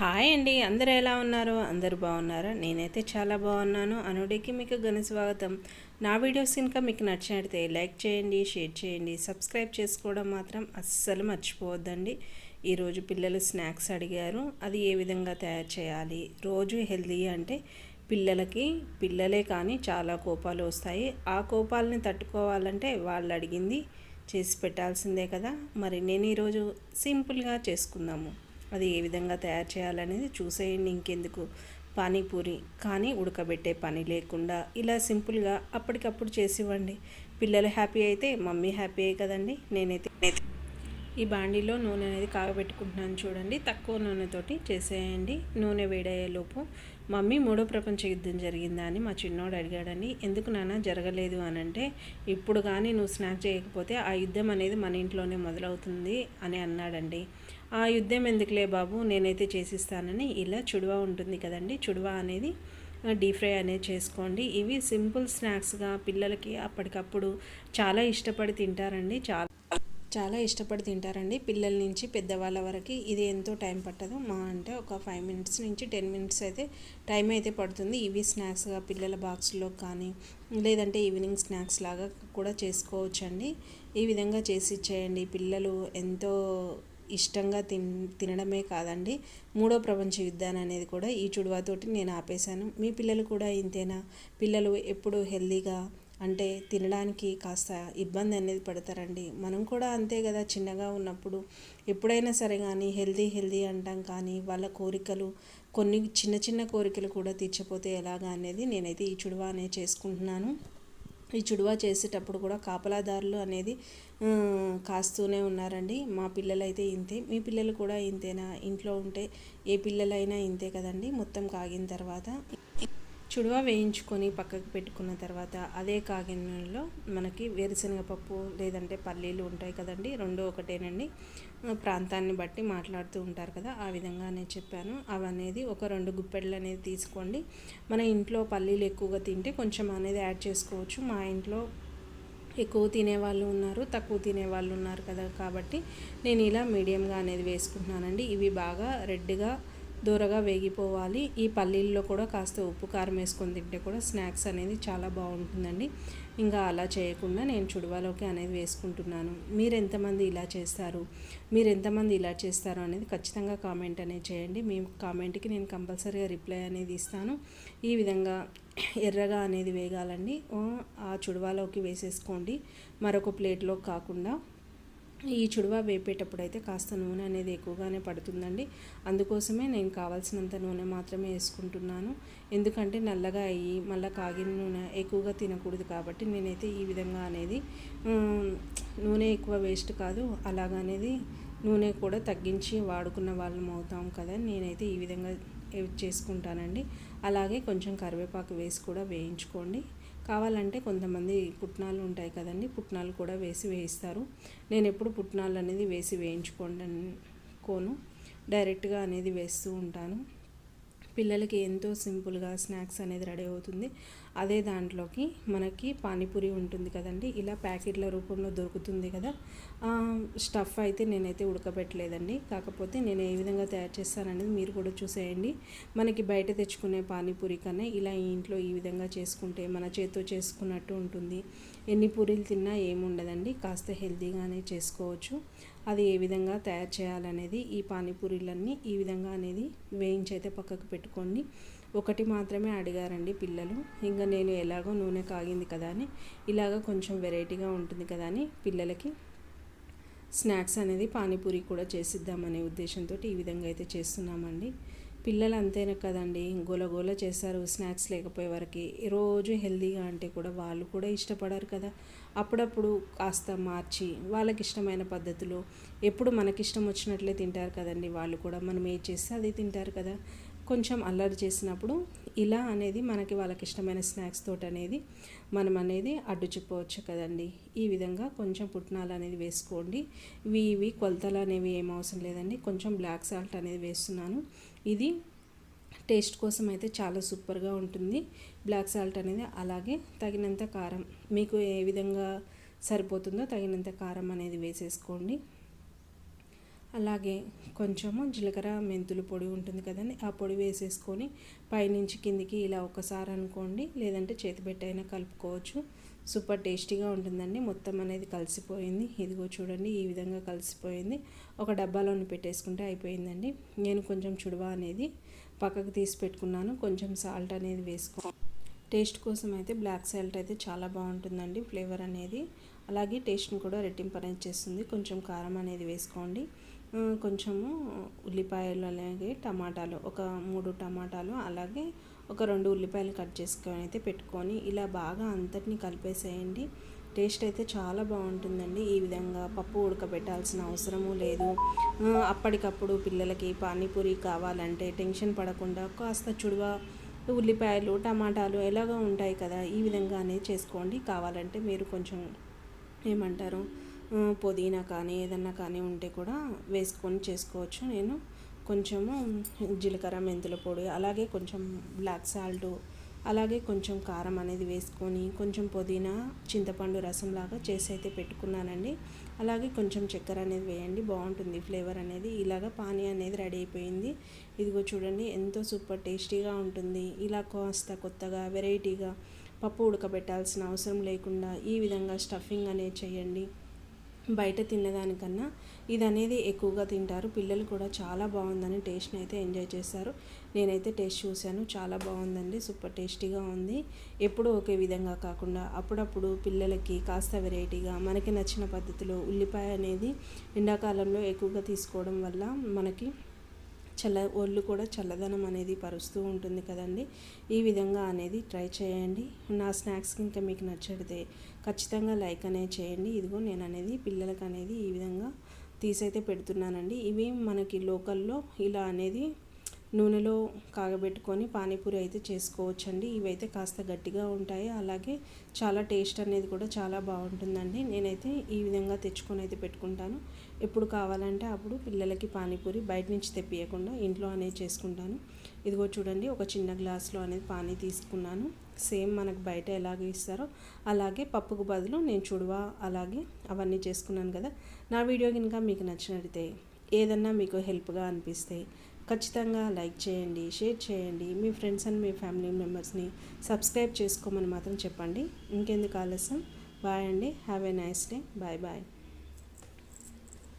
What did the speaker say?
Hi అండి అందరు ఎలా ఉన్నారు? అందరు బాగున్నారా? నేనైతే చాలా బాగున్నాను. అనుడికి మీకు ఘన స్వాగతం. నా వీడియోస్ ఇంకా మీకు నచ్చినట్లయితే లైక్ చేయండి షేర్ చేయండి. సబ్స్క్రైబ్ చేసుకోవడం మాత్రం అస్సలు మర్చిపోవద్దండి. ఈరోజు పిల్లలు స్నాక్స్ అడిగారు. అది ఏ విధంగా తయారు చేయాలి? రోజు హెల్దీ అంటే పిల్లలకి పిల్లలే కానీ చాలా కోపాలు వస్తాయి. ఆ కోపాలని తట్టుకోవాలంటే వాళ్ళు అడిగింది చేసి పెట్టాల్సిందే కదా. మరి నేను ఈరోజు సింపుల్గా చేసుకుందాము. అది ఏ విధంగా తయారు చేయాలనేది చూసేయండి ఇంకెందుకు? పానీపూరి కానీ ఉడకబెట్టే పని లేకుండా ఇలా సింపుల్గా అప్పటికప్పుడు చేసివ్వండి. పిల్లలు హ్యాపీ అయితే మమ్మీ హ్యాపీ అయ్యి కదండి? నేనైతే ఈ బాండీలో నూనె అనేది కాగబెట్టుకుంటున్నాను చూడండి. తక్కువ నూనెతోటి చేసేయండి. నూనె వేడయ్యేలోపు మమ్మీ మూడో ప్రపంచ యుద్ధం జరిగిందా అని మా చిన్నోడు అడిగాడండి. ఎందుకు నాన్న జరగలేదు అని అంటే ఇప్పుడు కానీ నువ్వు స్నాక్ చేయకపోతే ఆ యుద్ధం అనేది మన ఇంట్లోనే మొదలవుతుంది అని అన్నాడండి. ఆ యుద్ధం ఎందుకులే బాబు? నేనైతే చేసిస్తానని ఇలా చుడువా ఉంటుంది కదండి. చుడువా అనేది డీప్ ఫ్రై అనేది చేసుకోండి. ఇవి సింపుల్ స్నాక్స్గా పిల్లలకి అప్పటికప్పుడు చాలా ఇష్టపడి తింటారండి. చాలా చాలా ఇష్టపడి తింటారండి. పిల్లల నుంచి పెద్దవాళ్ళ వరకు ఇది ఎంతో టైం పట్టదు. మా అంటే ఒక ఫైవ్ మినిట్స్ నుంచి టెన్ మినిట్స్ అయితే టైం అయితే పడుతుంది. ఇవి స్నాక్స్గా పిల్లల బాక్స్లో కానీ లేదంటే ఈవినింగ్ స్నాక్స్ లాగా కూడా చేసుకోవచ్చండి. ఈ విధంగా చేసి ఇచ్చేయండి. పిల్లలు ఎంతో ఇష్టంగా తిన్ తినడమే కాదండి. మూడో ప్రపంచ యుద్ధాన్ని అనేది కూడా ఈ చుడువాతోటి నేను ఆపేశాను. మీ పిల్లలు కూడా ఇంతేనా? పిల్లలు ఎప్పుడు హెల్దీగా అంటే తినడానికి కాస్త ఇబ్బంది అనేది పడతారండి. మనం కూడా అంతే కదా చిన్నగా ఉన్నప్పుడు. ఎప్పుడైనా సరే కానీ హెల్దీ హెల్దీ అంటాం కానీ వాళ్ళ కోరికలు కొన్ని చిన్న చిన్న కోరికలు కూడా తీర్చిపోతే ఎలాగా అనేది నేనైతే ఈ చుడువా అనేది చేసుకుంటున్నాను. ఈ చుడువా చేసేటప్పుడు కూడా కాపలాదారులు అనేది కాస్తూనే ఉన్నారండి. మా పిల్లలైతే ఇంతే. మీ పిల్లలు కూడా ఇంతేనా? ఇంట్లో ఉంటే ఏ పిల్లలైనా ఇంతే కదండి మొత్తం కాగిన తర్వాత. చుడువ వేయించుకొని పక్కకు పెట్టుకున్న తర్వాత అదే కాగినంలో మనకి వేరుశనగ పప్పు లేదంటే పల్లీలు ఉంటాయి కదండి రెండు ఒకటేనండి. ప్రాంతాన్ని బట్టి మాట్లాడుతూ ఉంటారు కదా ఆ విధంగా నేను చెప్పాను. అవనేది ఒక రెండు గుప్పెళ్ళు అనేది తీసుకోండి. మన ఇంట్లో పల్లీలు ఎక్కువగా తింటే కొంచెం అనేది యాడ్ చేసుకోవచ్చు. మా ఇంట్లో ఎక్కువ తినేవాళ్ళు ఉన్నారు తక్కువ తినేవాళ్ళు ఉన్నారు కదా కాబట్టి నేను ఇలా మీడియంగా అనేది వేసుకుంటున్నానండి. ఇవి బాగా రెడ్గా దూరగా వేగిపోవాలి. ఈ పల్లీల్లో కూడా కాస్త ఉప్పు కారం వేసుకొని తింటే కూడా స్నాక్స్ అనేది చాలా బాగుంటుందండి. ఇంకా అలా చేయకుండా నేను చుడువాలోకి అనేది వేసుకుంటున్నాను. మీరు ఎంతమంది ఇలా చేస్తారు? మీరు ఎంతమంది ఇలా చేస్తారు అనేది ఖచ్చితంగా కామెంట్ అనేది చేయండి. మీ కామెంట్కి నేను కంపల్సరీగా రిప్లై అనేది ఇస్తాను. ఈ విధంగా ఎర్రగా అనేది వేగాలండి. ఆ చుడువాలోకి వేసేసుకోండి. మరొక ప్లేట్లో కాకుండా ఈ చుడువా వేపేటప్పుడు అయితే కాస్త నూనె అనేది ఎక్కువగానే పడుతుందండి. అందుకోసమే నేను కావాల్సినంత నూనె మాత్రమే వేసుకుంటున్నాను. ఎందుకంటే నల్లగా అయ్యి మళ్ళీ కాగిన నూనె ఎక్కువగా తినకూడదు కాబట్టి నేనైతే ఈ విధంగా అనేది నూనె ఎక్కువ వేస్ట్ కాదు. అలాగనేది నూనె కూడా తగ్గించి వాడుకున్న వాళ్ళం అవుతాం కదా నేనైతే ఈ విధంగా చేసుకుంటానండి. అలాగే కొంచెం కరివేపాకు వేసి కూడా వేయించుకోండి. కావాలంటే కొంతమంది పుట్నాలు ఉంటాయి కదండి పుట్నాలు కూడా వేసి వేయిస్తారు. నేను ఎప్పుడు పుట్నాలు అనేది వేసి వేయించుకోండి కోను డైరెక్ట్గా అనేది వేస్తూ ఉంటాను. పిల్లలకి ఎంతో సింపుల్గా స్నాక్స్ అనేది రెడీ అవుతుంది. అదే దాంట్లోకి మనకి పానీపూరి ఉంటుంది కదండి. ఇలా ప్యాకెట్ల రూపంలో దొరుకుతుంది కదా. స్టఫ్ అయితే నేనైతే ఉడకబెట్టలేదండి. కాకపోతే నేను ఏ విధంగా తయారు చేస్తాననేది మీరు కూడా చూసేయండి. మనకి బయట తెచ్చుకునే పానీపూరి కన్నా ఇలా ఇంట్లో ఈ విధంగా చేసుకుంటే మన చేతితో చేసుకున్నట్టు ఉంటుంది. ఎన్ని పూరీలు తిన్నా ఏముండదండి కాస్త హెల్తీగానే చేసుకోవచ్చు. అది ఏ విధంగా తయారు చేయాలనేది ఈ పానీపూరీలన్నీ ఈ విధంగా అనేది వేయించి అయితే పక్కకు పెట్టుకోండి. ఒకటి మాత్రమే అడిగారండి పిల్లలు. ఇంకా నేను ఎలాగో నూనె కాగింది కదా అని ఇలాగ కొంచెం వెరైటీగా ఉంటుంది కదా అని పిల్లలకి స్నాక్స్ అనేది పానీపూరి కూడా చేసిద్దామనే ఉద్దేశంతో ఈ విధంగా అయితే చేస్తున్నామండి. పిల్లలు అంతేనా కదండి? గోల గోల చేస్తారు స్నాక్స్ లేకపోయే వరకు. రోజు హెల్దీగా అంటే కూడా వాళ్ళు కూడా ఇష్టపడరు కదా. అప్పుడప్పుడు కాస్త మార్చి వాళ్ళకి ఇష్టమైన పద్ధతిలో ఎప్పుడు మనకిష్టం వచ్చినట్లే తింటారు కదండి వాళ్ళు కూడా. మనం ఏ చేస్తే అది తింటారు కదా. కొంచెం అల్లరి చేసినప్పుడు ఇలా అనేది మనకి వాళ్ళకి ఇష్టమైన స్నాక్స్ తోటి అనేది మనం అనేది అడ్డుచుప్పవచ్చు కదండి. ఈ విధంగా కొంచెం పుట్నాలు అనేది వేసుకోండి. ఇవి ఇవి కొలతలు అనేవి ఏం అవసరం లేదండి. కొంచెం బ్లాక్ సాల్ట్ అనేది వేస్తున్నాను. ఇది టేస్ట్ కోసం అయితే చాలా సూపర్గా ఉంటుంది. బ్లాక్ సాల్ట్ అనేది అలాగే తగినంత కారం మీకు ఏ విధంగా సరిపోతుందో తగినంత కారం అనేది వేసేసుకోండి. అలాగే కొంచెము జీలకర్ర మెంతులు పొడి ఉంటుంది కదండి ఆ పొడి వేసేసుకొని పైనుంచి కిందికి ఇలా ఒకసారి అనుకోండి లేదంటే చేతి పెట్టైనా కలుపుకోవచ్చు. సూపర్ టేస్టీగా ఉంటుందండి. మొత్తం అనేది కలిసిపోయింది. ఇదిగో చూడండి ఈ విధంగా కలిసిపోయింది. ఒక డబ్బాలోని పెట్టేసుకుంటే అయిపోయిందండి. నేను కొంచెం చుడవ అనేది పక్కకు తీసి పెట్టుకున్నాను. కొంచెం సాల్ట్ అనేది వేసుకో టేస్ట్ కోసం అయితే బ్లాక్ సాల్ట్ అయితే చాలా బాగుంటుందండి ఫ్లేవర్ అనేది. అలాగే టేస్ట్ని కూడా రెట్టింపు అనేది చేస్తుంది. కొంచెం కారం అనేది వేసుకోండి. కొంచెము ఉల్లిపాయలు అలాగే టమాటాలు ఒక మూడు టమాటాలు అలాగే ఒక రెండు ఉల్లిపాయలు కట్ చేసుకొని అయితే పెట్టుకొని ఇలా బాగా అంతటిని కలిపేసేయండి. టేస్ట్ అయితే చాలా బాగుంటుందండి. ఈ విధంగా పప్పు ఉడకబెట్టాల్సిన అవసరము లేదు. అప్పటికప్పుడు పిల్లలకి పానీపూరి కావాలంటే టెన్షన్ పడకుండా కాస్త చుడువ ఉల్లిపాయలు టమాటాలు ఎలాగో ఉంటాయి కదా ఈ విధంగానే చేసుకోండి. కావాలంటే మీరు కొంచెం ఏమంటారు? పుదీనా కానీ ఏదన్నా కానీ ఉంటే కూడా వేసుకొని చేసుకోవచ్చు. నేను కొంచెము జీలకర్ర మెంతుల పొడి అలాగే కొంచెం బ్లాక్ సాల్ట్ అలాగే కొంచెం కారం అనేది వేసుకొని కొంచెం పుదీనా చింతపండు రసంలాగా చేసి అయితే పెట్టుకున్నానండి. అలాగే కొంచెం చక్కెర అనేది వేయండి బాగుంటుంది ఫ్లేవర్ అనేది. ఇలాగ పానీ అనేది రెడీ అయిపోయింది. ఇదిగో చూడండి ఎంతో సూపర్ టేస్టీగా ఉంటుంది. ఇలా కాస్త కొత్తగా వెరైటీగా పప్పు ఉడకబెట్టాల్సిన అవసరం లేకుండా ఈ విధంగా స్టఫింగ్ అనేది చేయండి. బయట తినేదానికన్నా ఇది అనేది ఎక్కువగా తింటారు. పిల్లలు కూడా చాలా బాగుందని టేస్ట్ని అయితే ఎంజాయ్ చేస్తారు. నేనైతే టేస్ట్ చూశాను. చాలా బాగుందండి. సూపర్ టేస్టీగా ఉంది. ఎప్పుడూ ఒకే విధంగా కాకుండా అప్పుడప్పుడు పిల్లలకి కాస్త వెరైటీగా మనకి నచ్చిన పద్ధతిలో ఉల్లిపాయ అనేది ఎండాకాలంలో ఎక్కువగా తీసుకోవడం వల్ల మనకి చల్ల ఒళ్ళు కూడా చల్లదనం అనేది పరుస్తూ ఉంటుంది కదండి. ఈ విధంగా అనేది ట్రై చేయండి. నా స్నాక్స్కి ఇంకా మీకు నచ్చితే ఖచ్చితంగా లైక్ అనేది చేయండి. ఇదిగో నేను అనేది పిల్లలకి అనేది ఈ విధంగా తీసైతే పెడుతున్నానండి. ఇవి మనకి లోకల్లో ఇలా అనేది నూనెలో కాగబెట్టుకొని పానీపూరి అయితే చేసుకోవచ్చండి. ఇవైతే కాస్త గట్టిగా ఉంటాయి. అలాగే చాలా టేస్ట్ అనేది కూడా చాలా బాగుంటుందండి. నేనైతే ఈ విధంగా తెచ్చుకొని అయితే పెట్టుకుంటాను. ఎప్పుడు కావాలంటే అప్పుడు పిల్లలకి పానీపూరి బయట నుంచి తెప్పియకుండా ఇంట్లో అనేది చేసుకుంటాను. ఇదిగో చూడండి ఒక చిన్న గ్లాస్లో అనేది పానీ తీసుకున్నాను. సేమ్ మనకు బయట ఎలాగ ఇస్తారో అలాగే పప్పుకు బదులు నేను చూడవా అలాగే అవన్నీ చేసుకున్నాను కదా. నా వీడియో కనుక మీకు నచ్చినట్లయితే ఏదన్నా మీకు హెల్ప్గా అనిపిస్తే ఖచ్చితంగా లైక్ చేయండి షేర్ చేయండి. మీ ఫ్రెండ్స్ అండ్ మీ ఫ్యామిలీ మెంబర్స్ని సబ్స్క్రైబ్ చేసుకోమని మాత్రం చెప్పండి. ఇంకెందుకు ఆలస్యం? బాయ్ అండి. Have a nice day. Bye bye.